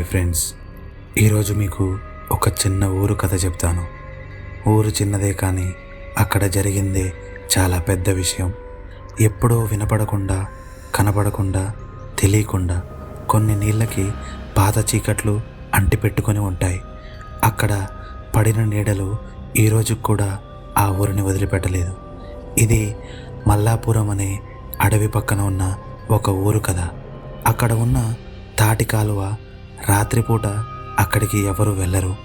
Hi friends. ఈరోజు మీకు ఒక చిన్న ఊరు కథ చెప్తాను. ఊరు చిన్నదే కానీ అక్కడ జరిగిందే చాలా పెద్ద విషయం. ఎప్పుడో వినపడకుండా కనపడకుండా తెలియకుండా కొన్ని నీళ్ళకి పాత చీకట్లు అంటిపెట్టుకొని ఉంటాయి. అక్కడ పడిన నీడలు ఈరోజు కూడా ఆ ఊరిని వదిలిపెట్టలేదు. ఇది మల్లాపురం అనే అడవి పక్కన ఉన్న ఒక ఊరు కథ. అక్కడ ఉన్న తాటి కాలువ రాత్రిపూట అక్కడికి ఎవరు వెళ్ళరు.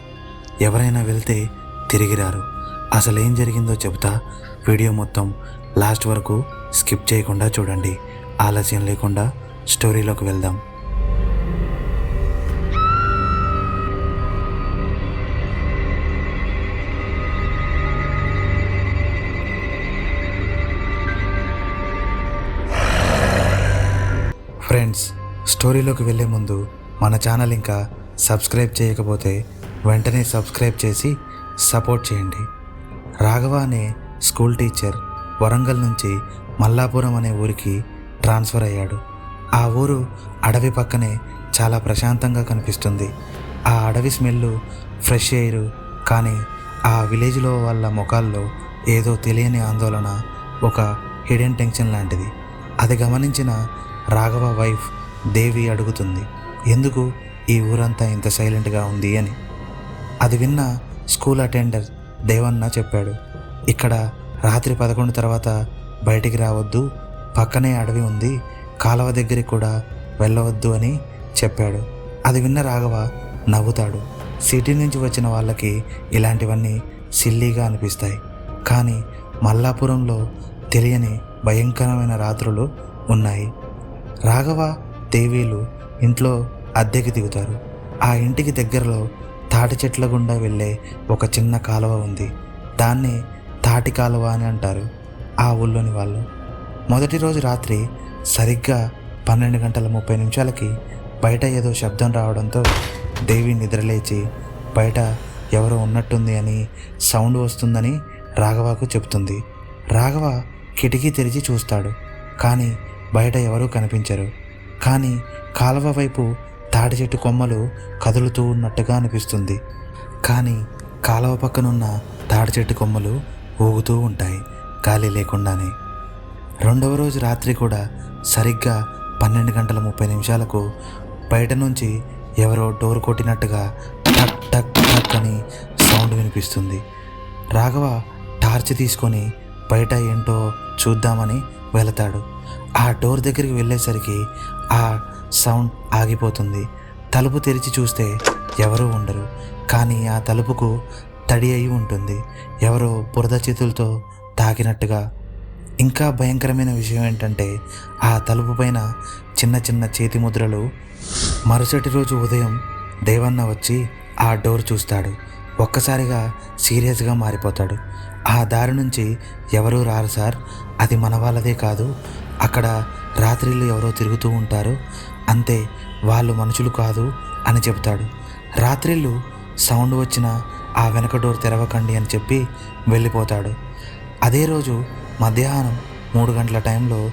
ఎవరైనా వెళ్తే తిరిగి రారు. అసలు ఏం జరిగిందో చెబుతా వీడియో మొత్తం లాస్ట్ వరకు స్కిప్ చేయకుండా చూడండి. ఆలస్యం లేకుండా స్టోరీలోకి వెళ్దాం. ఫ్రెండ్స్ స్టోరీలోకి వెళ్ళే ముందు మన ఛానల్ ఇంకా సబ్స్క్రైబ్ చేయకపోతే వెంటనే సబ్స్క్రైబ్ చేసి సపోర్ట్ చేయండి. రాఘవ అనే స్కూల్ టీచర్ వరంగల్ నుంచి మల్లాపురం అనే ఊరికి ట్రాన్స్ఫర్ అయ్యాడు. ఆ ఊరు అడవి పక్కనే చాలా ప్రశాంతంగా కనిపిస్తుంది. ఆ అడవి స్మెల్ ఫ్రెష్ ఎయిర్ కానీ ఆ విలేజ్లో వాళ్ళ ముఖాల్లో ఏదో తెలియని ఆందోళన ఒక హిడెన్ టెన్షన్ లాంటిది. అది గమనించిన రాఘవ వైఫ్ దేవి అడుగుతుంది. ఎందుకు ఈ ఊరంతా ఇంత సైలెంట్గా ఉంది అని? అది విన్న స్కూల్ అటెండర్ దేవన్న చెప్పాడు. ఇక్కడ రాత్రి పదకొండు తర్వాత బయటికి రావద్దు పక్కనే అడవి ఉంది కాలువ దగ్గరికి కూడా వెళ్ళవద్దు అని చెప్పాడు. అది విన్న రాఘవ నవ్వుతాడు. సిటీ నుంచి వచ్చిన వాళ్ళకి ఇలాంటివన్నీ సిల్లీగా అనిపిస్తాయి. కానీ మల్లాపురంలో తెలియని భయంకరమైన రాత్రులు ఉన్నాయి. రాఘవ దేవీలు ఇంట్లో అద్దెకి దిగుతారు. ఆ ఇంటికి దగ్గరలో తాటి చెట్ల గుండా వెళ్ళే ఒక చిన్న కాలువ ఉంది. దాన్ని తాటి కాలువ అని అంటారు ఆ ఊళ్ళోని వాళ్ళు. మొదటి రోజు రాత్రి సరిగ్గా పన్నెండు గంటల ముప్పై నిమిషాలకి బయట ఏదో శబ్దం రావడంతో దేవి నిద్రలేచి బయట ఎవరో ఉన్నట్టుంది అని సౌండ్ వస్తుందని రాఘవకు చెప్తుంది రాఘవ కిటికీ తెరిచి చూస్తాడు. కానీ బయట ఎవరూ కనిపించరు. కానీ కాలువ వైపు తాటి చెట్టు కొమ్మలు కదులుతూ ఉన్నట్టుగా అనిపిస్తుంది. కానీ కాలువ పక్కనున్న తాడి చెట్టు కొమ్మలు ఊగుతూ ఉంటాయి గాలి లేకుండానే. రెండవ రోజు రాత్రి కూడా సరిగ్గా పన్నెండు గంటల ముప్పై నిమిషాలకు బయట నుంచి ఎవరో డోర్ కొట్టినట్టుగా టక్ టక్ టక్ అని సౌండ్ వినిపిస్తుంది. రాఘవ టార్చ్ తీసుకొని బయట ఏంటో చూద్దామని వెళతాడు. ఆ డోర్ దగ్గరికి వెళ్ళేసరికి ఆ సౌండ్ ఆగిపోతుంది. తలుపు తెరిచి చూస్తే ఎవరూ ఉండరు. కానీ ఆ తలుపుకు తడి అయి ఉంటుంది. ఎవరో బురద చేతులతో తాకినట్టుగా. ఇంకా భయంకరమైన విషయం ఏంటంటే ఆ తలుపు పైన చిన్న చిన్న చేతి ముద్రలు. మరుసటి రోజు ఉదయం దేవన్న వచ్చి ఆ డోర్ చూస్తాడు. ఒక్కసారిగా సీరియస్గా మారిపోతాడు. ఆ దారి నుంచి ఎవరూ రారు సార్. అది మన వాళ్ళదే కాదు. అక్కడ రాత్రిళ్ళు ఎవరో తిరుగుతూ ఉంటారు. అంతే వాళ్ళు మనుషులు కాదు అని చెప్తాడు రాత్రిళ్ళు సౌండ్ వచ్చిన ఆ వెనక డోర్ తెరవకండి అని చెప్పి వెళ్ళిపోతాడు. అదే రోజు మధ్యాహ్నం మూడు గంటల టైంలో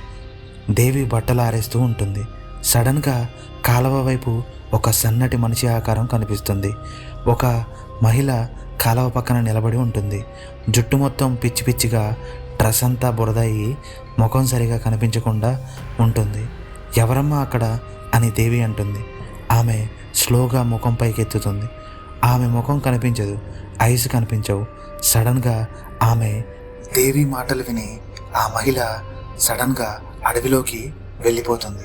దేవి బట్టలు ఆరేస్తూ ఉంటుంది. సడన్గా కాలువ వైపు ఒక సన్నటి మనిషి ఆకారం కనిపిస్తుంది. ఒక మహిళ కాలువ పక్కన నిలబడి ఉంటుంది. జుట్టు మొత్తం పిచ్చి పిచ్చిగా డ్రెస్ అంతా బురద అయ్యి ముఖం సరిగా కనిపించకుండా ఉంటుంది. ఎవరమ్మా అక్కడ? అని దేవి అంటుంది. ఆమె స్లోగా ముఖం పైకెత్తుతుంది. ఆమె ముఖం కనిపించదు ఐస్ కనిపించవు. సడన్గా ఆమె దేవి మాటలు విని ఆ మహిళ సడన్గా అడవిలోకి వెళ్ళిపోతుంది.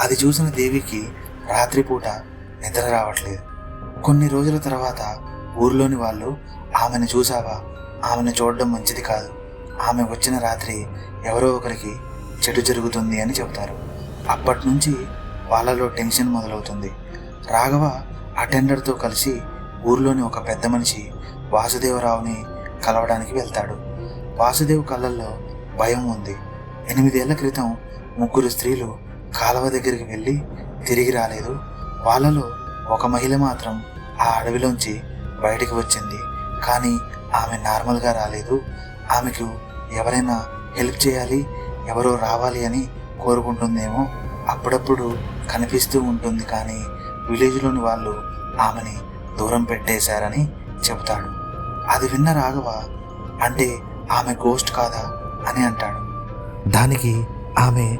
అది చూసిన దేవికి రాత్రిపూట నిద్ర రావట్లేదు. కొన్ని రోజుల తర్వాత ఊర్లోని వాళ్ళు ఆమెను చూసావా ఆమెను చూడడం మంచిది కాదు. ఆమె వచ్చిన రాత్రి ఎవరో ఒకరికి చెడు జరుగుతుంది అని చెబుతారు. అప్పటి నుంచి వాళ్ళలో టెన్షన్ మొదలవుతుంది. రాఘవ అటెండర్తో కలిసి ఊర్లోని ఒక పెద్ద మనిషి వాసుదేవరావుని కలవడానికి వెళ్తాడు. వాసుదేవ్ కళ్ళల్లో భయం ఉంది. ఎనిమిదేళ్ళ క్రితం ముగ్గురు స్త్రీలు కాలువ దగ్గరికి వెళ్ళి తిరిగి రాలేదు. వాళ్ళలో ఒక మహిళ మాత్రం ఆ అడవిలోంచి బయటికి వచ్చింది. కానీ ఆమె నార్మల్గా రాలేదు. ఆమెకు ఎవరైనా హెల్ప్ చేయాలి ఎవరో రావాలి అని కోరుకుంటుందేమో అప్పుడప్పుడు కనిపిస్తూ ఉంటుంది కానీ విలేజ్లోని వాళ్ళు ఆమెని దూరం పెట్టేశారని చెబుతాడు. అది విన్న రాఘవ అంటే ఆమె గోస్ట్ కాదా అని అంటాడు. దానికి ఆమె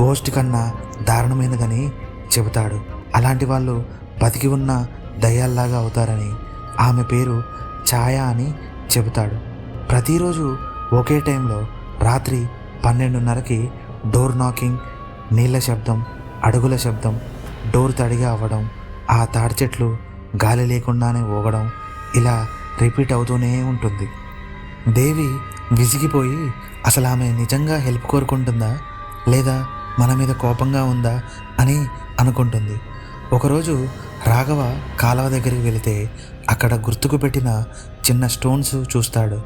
గోస్ట్ కన్నా దారుణమైనదని చెబుతాడు. అలాంటి వాళ్ళు బతికి ఉన్న దయ్యాల్లాగా అవుతారని ఆమె పేరు ఛాయ అని చెబుతాడు. ప్రతిరోజు ఒకే టైంలో రాత్రి పన్నెండున్నరకి డోర్ నాకింగ్ నీళ్ళ శబ్దం అడుగుల శబ్దం డోర్ తడిగా అవ్వడం ఆ తాడి చెట్లు గాలి లేకుండానే ఊగడం ఇలా రిపీట్ అవుతూనే ఉంటుంది. దేవి విసిగిపోయి అసలు ఆమె నిజంగా హెల్ప్ కోరుకుంటుందా? లేదా మన మీద కోపంగా ఉందా? అని అనుకుంటుంది. ఒకరోజు రాఘవ కాలువ దగ్గరికి వెళితే అక్కడ గుర్తుకు పెట్టిన చిన్న స్టోన్స్ చూస్తాడు.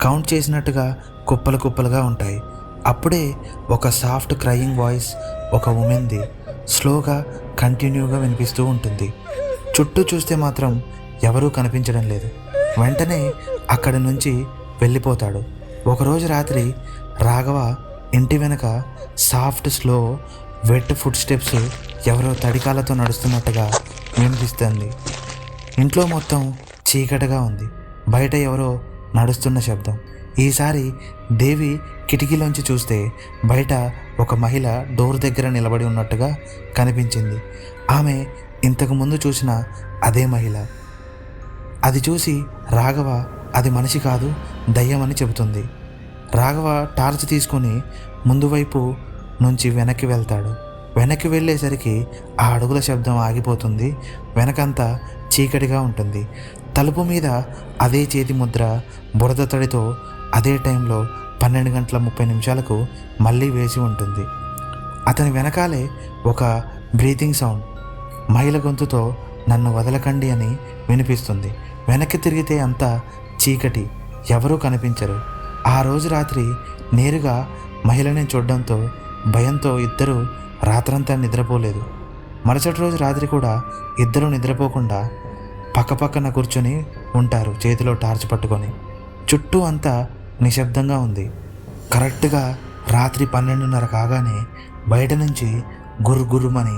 కౌంట్ చేసినట్టుగా కుప్పలు కుప్పలుగా ఉంటాయి. అప్పుడే ఒక సాఫ్ట్ క్రయింగ్ వాయిస్ ఒక ఉమెన్ది స్లోగా కంటిన్యూగా వినిపిస్తూ ఉంటుంది. చుట్టూ చూస్తే మాత్రం ఎవరూ కనిపించడం లేదు. వెంటనే అక్కడి నుంచి వెళ్ళిపోతాడు. ఒకరోజు రాత్రి రాఘవ ఇంటి వెనక soft slow wet foot steps ఎవరో తడికాలతో నడుస్తున్నట్టుగా వినిపిస్తుంది. ఇంట్లో మొత్తం చీకటిగా ఉంది. బయట ఎవరో నడుస్తున్న శబ్దం. ఈసారి దేవి కిటికీలోంచి చూస్తే బయట ఒక మహిళ డోర్ దగ్గర నిలబడి ఉన్నట్టుగా కనిపించింది. ఆమె ఇంతకుముందు చూసిన అదే మహిళ. అది చూసి రాఘవ అది మనిషి కాదు దయ్యమని చెబుతుంది. రాఘవ టార్చ్ తీసుకొని ముందు వైపు నుంచి వెనక్కి వెళ్తాడు. వెనక్కి వెళ్ళేసరికి ఆ అడుగుల శబ్దం ఆగిపోతుంది. వెనకంతా చీకటిగా ఉంటుంది. తలుపు మీద అదే చేతి ముద్ర బురద తడితో అదే టైంలో పన్నెండు గంటల ముప్పై నిమిషాలకు మళ్ళీ వేసి ఉంటుంది. అతని వెనకాలే ఒక బ్రీతింగ్ సౌండ్ మహిళ గొంతుతో నన్ను వదలకండి అని వినిపిస్తుంది. వెనక్కి తిరిగితే అంతా చీకటి ఎవరూ కనిపించరు. ఆ రోజు రాత్రి నేరుగా మహిళని చూడడంతో భయంతో ఇద్దరూ రాత్రంతా నిద్రపోలేదు. మరుసటి రోజు రాత్రి కూడా ఇద్దరూ నిద్రపోకుండా పక్కపక్కన కూర్చొని ఉంటారు చేతిలో టార్చ్ పట్టుకొని. చుట్టూ అంతా నిశ్శబ్దంగా ఉంది. కరెక్ట్గా రాత్రి పన్నెండున్నర కాగానే బయట నుంచి గుర్రు గుర్రుమని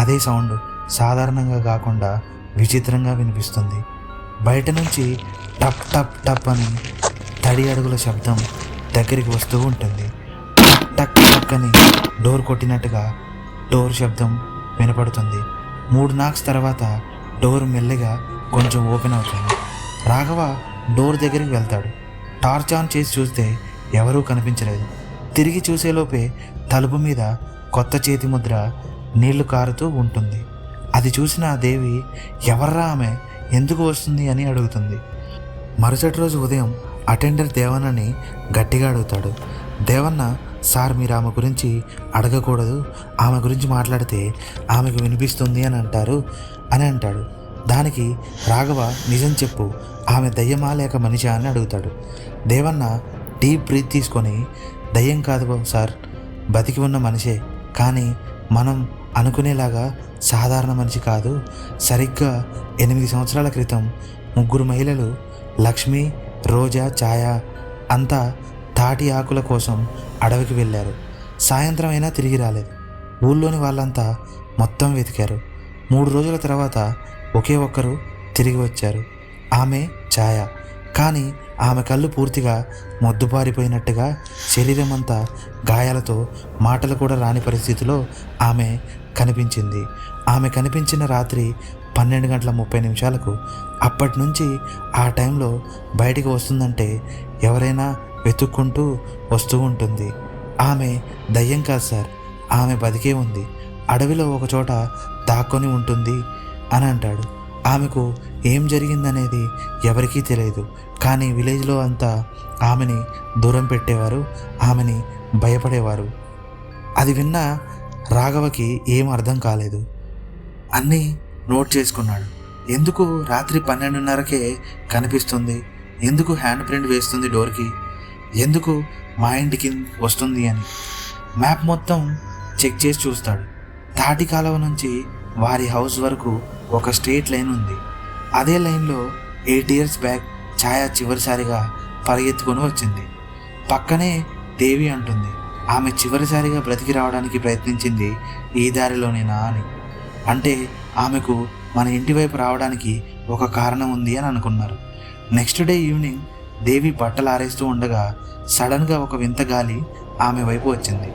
అదే సౌండ్ సాధారణంగా కాకుండా విచిత్రంగా వినిపిస్తుంది. బయట నుంచి టప్ టప్ టప్ అని తడి అడుగుల శబ్దం దగ్గరికి వస్తూ ఉంటుంది. టక్ టక్ అని డోర్ కొట్టినట్టుగా డోర్ శబ్దం వినపడుతుంది. మూడు నాక్స్ తర్వాత డోర్ మెల్లిగా కొంచెం ఓపెన్ అవుతుంది. రాఘవ డోర్ దగ్గరికి వెళ్తాడు. టార్చ్ ఆన్ చేసి చూస్తే ఎవరూ కనిపించలేదు. తిరిగి చూసేలోపే తలుపు మీద కొత్త చేతి ముద్ర నీళ్ళు కారుతూ ఉంటుంది. అది చూసిన ఆ దేవి ఎవర్రా ఆమె? ఎందుకు వస్తుంది? అని అడుగుతుంది. మరుసటి రోజు ఉదయం అటెండర్ దేవన్నని గట్టిగా అడుగుతాడు. దేవన్న సార్ మీరు ఆమె గురించి అడగకూడదు. ఆమె గురించి మాట్లాడితే ఆమెకు వినిపిస్తుంది అని అంటారు అని అంటాడు. దానికి రాఘవ నిజం చెప్పు ఆమె దయ్యమా లేక మనిషా అని అడుగుతాడు. దేవన్న డీప్ బ్రీత్ తీసుకొని దయ్యం కాదు సార్ బతికి ఉన్న మనిషే కానీ మనం అనుకునేలాగా సాధారణ మనిషి కాదు. సరిగ్గా ఎనిమిది సంవత్సరాల క్రితం ముగ్గురు మహిళలు లక్ష్మి రోజా ఛాయ అంతా తాటి ఆకుల కోసం అడవికి వెళ్ళారు. సాయంత్రం అయినా తిరిగి రాలేదు. ఊళ్ళోని వాళ్ళంతా మొత్తం వెతికారు. మూడు రోజుల తర్వాత ఒకే ఒక్కరు తిరిగి వచ్చారు. ఆమె ఛాయ. కానీ ఆమె కళ్ళు పూర్తిగా మొద్దుబారిపోయినట్టుగా శరీరం అంతా గాయాలతో మాటలు కూడా రాని పరిస్థితిలో ఆమె కనిపించింది. ఆమె కనిపించిన రాత్రి పన్నెండు గంటల ముప్పై నిమిషాలకు అప్పటి నుంచి ఆ టైంలో బయటికి వస్తుందంటే ఎవరైనా వెతుక్కుంటూ వస్తూ ఉంటుంది. ఆమె దయ్యం కాదు సార్ ఆమె బతికే ఉంది. అడవిలో ఒకచోట దాక్కొని ఉంటుంది అని అంటాడు. ఆమెకు ఏం జరిగిందనేది ఎవరికీ తెలియదు. కానీ విలేజ్లో అంతా ఆమెని దూరం పెట్టేవారు ఆమెని భయపడేవారు. అది విన్న రాఘవకి ఏం అర్థం కాలేదు. అన్నీ నోట్ చేసుకున్నాడు. ఎందుకు రాత్రి పన్నెండున్నరకే కనిపిస్తుంది? ఎందుకు హ్యాండ్ ప్రింట్ వేస్తుంది డోర్కి? ఎందుకు మా ఇంటికి వస్తుంది అని. మ్యాప్ మొత్తం చెక్ చేసి చూస్తాడు. తాటి కాలువ నుంచి వారి హౌస్ వరకు ఒక స్ట్రేట్ లైన్ ఉంది. అదే లైన్లో ఎయిట్ ఇయర్స్ బ్యాక్ ఛాయ చివరిసారిగా పరిగెత్తుకొని వచ్చింది. పక్కనే దేవి అంటుంది ఆమె చివరిసారిగా బ్రతికి రావడానికి ప్రయత్నించింది ఈ దారిలోనేనా అని. అంటే ఆమెకు మన ఇంటి వైపు రావడానికి ఒక కారణం ఉంది అని అనుకున్నారు. నెక్స్ట్ డే ఈవినింగ్ దేవి బట్టలు ఆరేస్తూ ఉండగా సడన్గా ఒక వింత గాలి ఆమె వైపు వచ్చింది.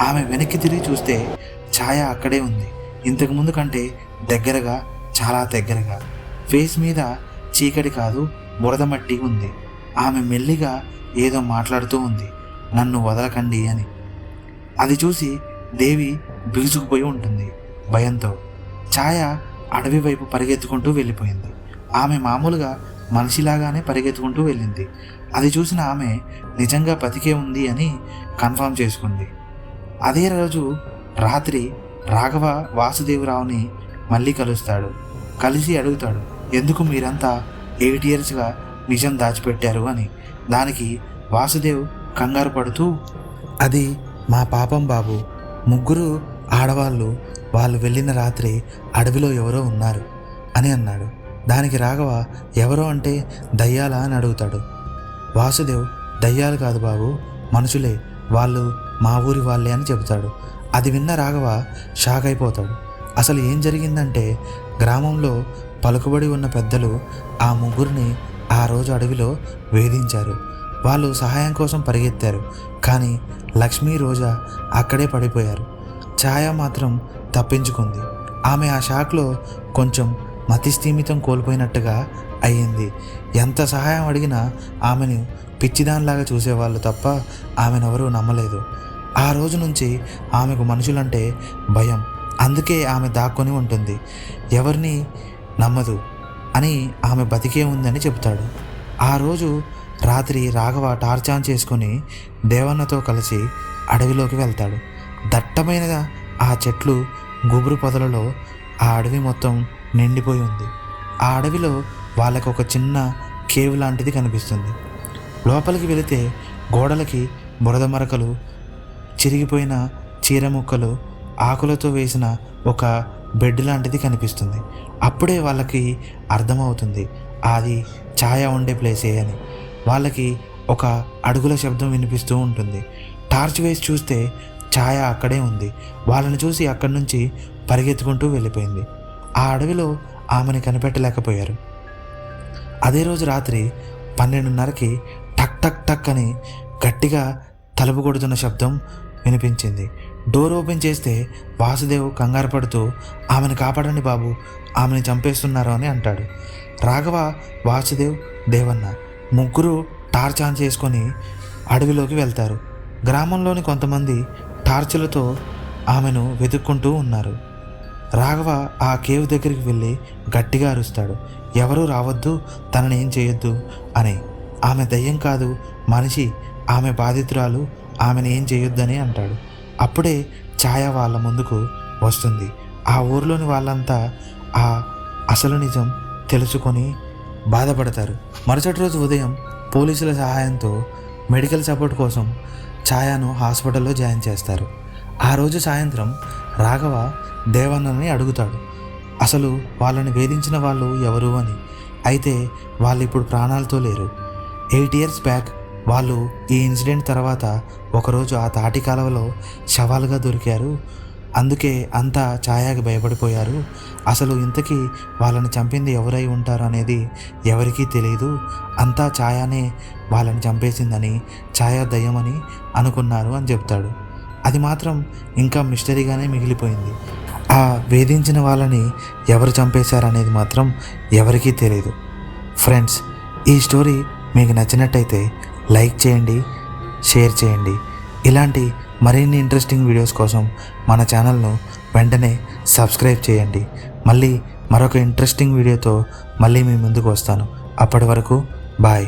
ఆమె వెనక్కి తిరిగి చూస్తే ఛాయ అక్కడే ఉంది. ఇంతకు ముందు కంటే దగ్గరగా చాలా దగ్గరగా. ఫేస్ మీద చీకటి కాదు బురద మట్టి ఉంది. ఆమె మెల్లిగా ఏదో మాట్లాడుతూ ఉంది. నన్ను వదలకండి అని. అది చూసి దేవి బిగుసుకుపోయి ఉంటుంది. భయంతో. ఛాయ అడవి వైపు పరిగెత్తుకుంటూ వెళ్ళిపోయింది. ఆమె మామూలుగా మనిషిలాగానే పరిగెత్తుకుంటూ వెళ్ళింది. అది చూసిన ఆమె నిజంగా బతికే ఉంది అని కన్ఫర్మ్ చేసుకుంది. అదే రోజు రాత్రి రాఘవ వాసుదేవరావుని మళ్ళీ కలుస్తాడు. కలిసి అడుగుతాడు ఎందుకు మీరంతా ఎయిట్ ఇయర్స్గా నిజం దాచిపెట్టారు? అని. దానికి వాసుదేవ్ కంగారు పడుతూ అది మా పాపం బాబు. ముగ్గురు ఆడవాళ్ళు వాళ్ళు వెళ్ళిన రాత్రి అడవిలో ఎవరో ఉన్నారు అని అన్నాడు. దానికి రాఘవ ఎవరో అంటే దయ్యాలా? అని అడుగుతాడు. వాసుదేవ్ దయ్యాలు కాదు బాబు మనుషులే. వాళ్ళు మా ఊరి వాళ్ళే అని చెబుతాడు. అది విన్న రాఘవ షాక్ అయిపోతాడు. అసలు ఏం జరిగిందంటే గ్రామంలో పలుకుబడి ఉన్న పెద్దలు ఆ ముగ్గురిని ఆ రోజు అడవిలో వేధించారు. వాళ్ళు సహాయం కోసం పరిగెత్తారు కానీ లక్ష్మీ రోజా అక్కడే పడిపోయారు. ఛాయ మాత్రం తప్పించుకుంది. ఆమె ఆ షాక్లో కొంచెం మతిస్థీమితం కోల్పోయినట్టుగా అయ్యింది. ఎంత సహాయం అడిగినా ఆమెను పిచ్చిదానిలాగా చూసేవాళ్ళు తప్ప ఆమెనెవరూ నమ్మలేదు. ఆ రోజు నుంచి ఆమెకు మనుషులంటే భయం. అందుకే ఆమె దాక్కొని ఉంటుంది. ఎవరిని నమ్మదు అని ఆమె బతికే ఉందని చెబుతాడు. ఆ రోజు రాత్రి రాఘవ టార్చాన్ చేసుకుని దేవన్నతో కలిసి అడవిలోకి వెళ్తాడు. దట్టమైన ఆ చెట్లు గుబురు పొదలలో ఆ అడవి మొత్తం నిండిపోయి ఉంది. ఆ అడవిలో వాళ్ళకు ఒక చిన్న కేవ్ లాంటిది కనిపిస్తుంది. లోపలికి వెళితే గోడలకి బురద మరకలు చిరిగిపోయిన చీర ముక్కలు ఆకులతో వేసిన ఒక బెడ్ లాంటిది కనిపిస్తుంది. అప్పుడే వాళ్ళకి అర్థమవుతుంది అది ఛాయ ఉండే ప్లేసే అని. వాళ్ళకి ఒక అడుగుల శబ్దం వినిపిస్తూ ఉంటుంది. టార్చ్ వేసి చూస్తే ఛాయ అక్కడే ఉంది. వాళ్ళని చూసి అక్కడి నుంచి పరిగెత్తుకుంటూ వెళ్ళిపోయింది. ఆ అడవిలో ఆమెను కనిపెట్టలేకపోయారు. అదే రోజు రాత్రి పన్నెండున్నరకి టక్ టక్ టక్ అని గట్టిగా తలుపు కొడుతున్న శబ్దం వినిపించింది. డోర్ ఓపెన్ చేస్తే వాసుదేవ్ కంగారు పడుతూ ఆమెను కాపాడండి బాబు ఆమెను చంపేస్తున్నారు అని అంటాడు. రాఘవ వాసుదేవ్ దేవన్న ముగ్గురు టార్చ్ ఆన్ చేసుకొని అడవిలోకి వెళ్తారు. గ్రామంలోని కొంతమంది టార్చులతో ఆమెను వెతుక్కుంటూ ఉన్నారు. రాఘవ ఆ కేవ్ దగ్గరికి వెళ్ళి గట్టిగా అరుస్తాడు. ఎవరూ రావద్దు తనని ఏం చేయొద్దు అని. ఆమె దయ్యం కాదు మనిషి ఆమె బాధితురాలు ఆమెను ఏం చేయొద్దని అంటాడు. అప్పుడే ఛాయ వాళ్ళ ముందుకు వస్తుంది. ఆ ఊర్లోని వాళ్ళంతా ఆ అసలు నిజం తెలుసుకొని బాధపడతారు. మరుసటి రోజు ఉదయం పోలీసుల సహాయంతో మెడికల్ సపోర్ట్ కోసం ఛాయాను హాస్పిటల్లో జాయిన్ చేస్తారు. ఆ రోజు సాయంత్రం రాఘవ దేవన్నని అడుగుతాడు. అసలు వాళ్ళని వేధించిన వాళ్ళు ఎవరు అని. అయితే వాళ్ళు ఇప్పుడు ప్రాణాలతో లేరు. ఎయిట్ ఇయర్స్ బ్యాక్ వాళ్ళు ఈ ఇన్సిడెంట్ తర్వాత ఒకరోజు ఆ తాటి కాలువలో శవాలుగా దొరికారు. అందుకే అంతా ఛాయాకి భయపడిపోయారు. అసలు ఇంతకీ వాళ్ళని చంపింది ఎవరై ఉంటారు అనేది ఎవరికీ తెలియదు అంతా ఛాయానే వాళ్ళని చంపేసిందని ఛాయా దయ్యమని అనుకున్నారు అని చెప్తాడు. అది మాత్రం ఇంకా మిస్టరీగానే మిగిలిపోయింది. ఆ వేధించిన వాళ్ళని ఎవరు చంపేశారనేది మాత్రం ఎవరికీ తెలియదు ఫ్రెండ్స్ ఈ స్టోరీ మీకు నచ్చినట్టయితే లైక్ చేయండి షేర్ చేయండి. ఇలాంటి మరిన్ని ఇంట్రెస్టింగ్ వీడియోస్ కోసం మన ఛానల్ను వెంటనే సబ్స్క్రైబ్ చేయండి. మళ్ళీ మరొక ఇంట్రెస్టింగ్ వీడియోతో మళ్ళీ మీ ముందుకు వస్తాను. అప్పటి వరకు బాయ్